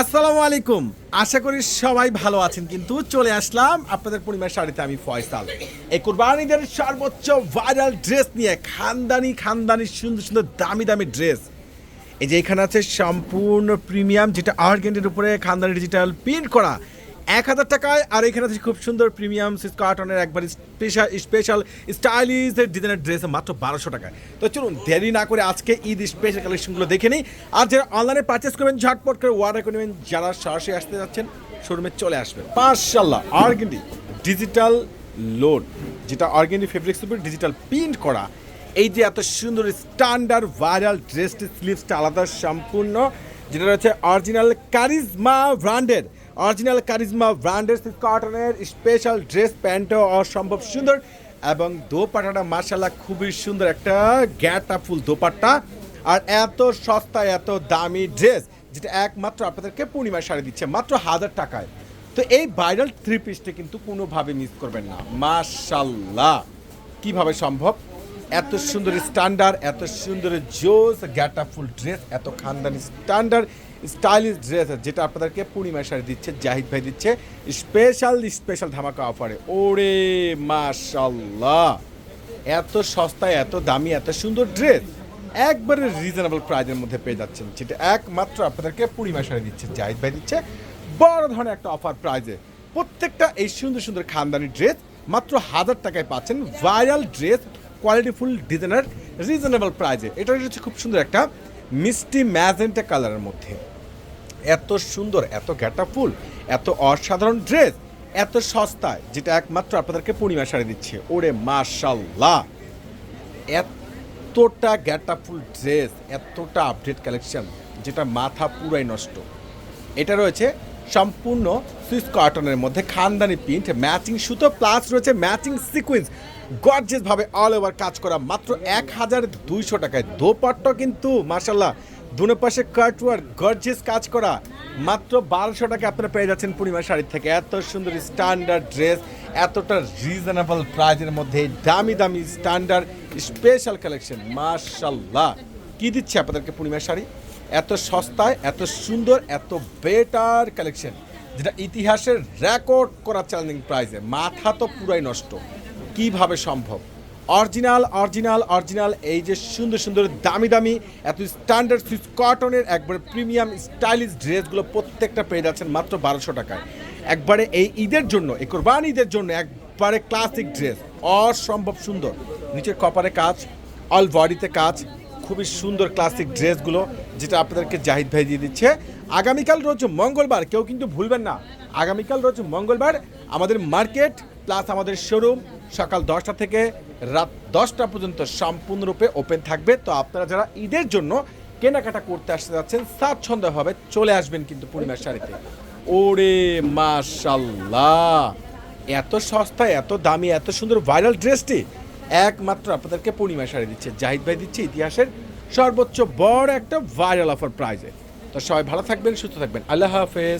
আসসালামু আলাইকুম। আশা করি সবাই ভালো আছেন, কিন্তু চলে আসলাম আপনাদের পরিমাণ শাড়িতে আমি ফয়সাল। এই কুরবানিদের সর্বোচ্চ ভাইরাল ড্রেস নিয়ে খানদানি খানদানি, সুন্দর সুন্দর, দামি দামি ড্রেস এই যে এখানে আছে সম্পূর্ণ প্রিমিয়াম যেটা আর্গেন্টের উপরে খানদানি ডিজিটাল প্রিন্ট করা। এক হাজার টাকায়, আর এখানে আছে খুব সুন্দর প্রিমিয়াম কার্টনের একবার স্পেশাল স্পেশাল স্টাইলিশ ডিজাইনের ড্রেস মাত্র বারোশো টাকায়। তো চলুন, দেরি না করে আজকে ঈদ স্পেশাল কালেকশনগুলো দেখে নিই। আর যারা অনলাইনে পারচেস করবেন, ঝটপট করে অর্ডার করে নেবেন। যারা সরাসরি আসতে যাচ্ছেন শোরুমে চলে আসবেন। মাশাল্লাহ আর্গেন্ডি ডিজিটাল লোড যেটা অর্গেন্ডি ফেব্রিক্স উপর ডিজিটাল প্রিন্ট করা। এই যে এত সুন্দর স্ট্যান্ডার্ড ভাইরাল ড্রেসটি স্লিভসটা আলাদা, সম্পূর্ণ, যেটা রয়েছে অরিজিনাল কারিজমা ব্র্যান্ডের অরিজিনাল কারিজমা ব্র্যান্ডের কটনের স্পেশাল ড্রেস প্যান্টও অসম্ভব সুন্দর এবং দোপাটাটা মার্শাল্লাহ খুবই সুন্দর একটা গ্যাটা ফুল দোপাট্টা। আর এত সস্তা, এত দামি ড্রেস যেটা একমাত্র আপনাদেরকে পূর্ণিমা শাড়ি দিচ্ছে মাত্র হাজার টাকায়। তো এই ভাইরাল থ্রি পিসটা কিন্তু কোনোভাবে মিস করবেন না। মাশাল্লাহ কীভাবে সম্ভব? এত সুন্দর স্ট্যান্ডার্ড এত সুন্দর জোস গ্যাটা ফুল ড্রেস এত খানদানি স্ট্যান্ডার্ড স্টাইলিশ ড্রেস যেটা আপনাদেরকে পূর্ণিমা শাড়ি দিচ্ছে, জাহিদ ভাই দিচ্ছে। স্পেশাল স্পেশাল ধামাকা অফারে ওরে মাশাল্লাহ এত সস্তায় এত দামি, এত সুন্দর ড্রেস একবারে রিজনেবল প্রাইজের মধ্যে পেয়ে যাচ্ছেন, যেটা একমাত্র আপনাদেরকে পূর্ণিমা শাড়ি দিচ্ছে, জাহিদ ভাই দিচ্ছে। বড় ধরনের একটা অফার প্রাইজে প্রত্যেকটা এই সুন্দর সুন্দর খানদানি ড্রেস মাত্র হাজার টাকায় পাচ্ছেন। Viral dress qualityful designer, reasonable প্রাইজে এটা হচ্ছে খুব সুন্দর একটা মিষ্টি ম্যাজেন্টা কালারের মধ্যে। এত সুন্দর, এত ফুল এত অসাধারণ ড্রেস, এত সস্তায়, যেটা একমাত্র আপনাদেরকে পূর্ণিমা শাড়ি দিচ্ছে। ওরে মাশাল্লাহ এতটা ফুল ড্রেস, এতটা আপডেট কালেকশন, যেটা মাথা পুরাই নষ্ট। এটা রয়েছে সম্পূর্ণ সুইস কটনের মধ্যে খানদানি প্রিন্ট, ম্যাচিং সুতো প্লাস রয়েছে ম্যাচিং সিকুয়েন্স গর্জেস ভাবে অল ওভার কাজ করা মাত্র এক হাজার দুইশো টাকায়। দোপাট্টা কিন্তু মার্শাল্লাহ দুনো পাশে কাটওয়ার গর্জেস কাজ করা। মাত্র বারোশো টাকা আপনারা পেয়ে যাচ্ছেন পূর্ণিমা শাড়ি থেকে। এত সুন্দর স্ট্যান্ডার্ড ড্রেস এতটা রিজনেবল প্রাইজের মধ্যে দামি দামি স্ট্যান্ডার্ড স্পেশাল কালেকশন মার্শাল্লাহ কি দিচ্ছে আপনাদেরকে পূর্ণিমা শাড়ি? এত সস্তায়, এত সুন্দর, এত বেটার কালেকশন যেটা ইতিহাসের রেকর্ড করা চ্যালেঞ্জিং প্রাইজে, মাথা তো পুরাই নষ্ট। কীভাবে সম্ভব? অরিজিনাল অরিজিনাল অরিজিনাল, এই যে সুন্দর সুন্দর দামি দামি, এত স্ট্যান্ডার্ড সুইচ কটনের একবারে প্রিমিয়াম স্টাইলিশ ড্রেসগুলো প্রত্যেকটা পেয়ে যাচ্ছেন মাত্র বারোশো টাকায়। একবারে এই ঈদের জন্য, এই কোরবান ঈদের জন্য একবারে ক্লাসিক ড্রেস অসম্ভব সুন্দর। নিচের কপারে কাজ অল বডিতে কাজ খুবই সুন্দর ক্লাসিক ড্রেসগুলো যেটা আপনাদেরকে জাহিদ ভাই দিয়ে দিচ্ছে। আগামীকাল রোজ মঙ্গলবার, কেউ কিন্তু ভুলবেন না। আগামীকাল রোজ মঙ্গলবার আমাদের মার্কেট প্লাস আমাদের শোরুম সকাল দশটা থেকে রাত দশটা পর্যন্ত সম্পূর্ণরূপে ওপেন থাকবে। তো আপনারা যারা ঈদের জন্য কেনাকাটা করতে আসতে যাচ্ছেন, স্বাচ্ছন্দ্যভাবে চলে আসবেন কিন্তু পূর্ণিমার শাড়িতে। ওরে মাশাল্লাহ এত সস্তা এত দামি, এত সুন্দর ভাইরাল ড্রেসটি একমাত্র আপনাদেরকে পূর্ণিমা শাড়ি দিচ্ছে। জাহিদ ভাই দিচ্ছে ইতিহাসের সর্বোচ্চ বড় একটা ভাইরাল অফার প্রাইজে তো সবাই ভালো থাকবেন, সুস্থ থাকবেন। আল্লাহ হাফেজ।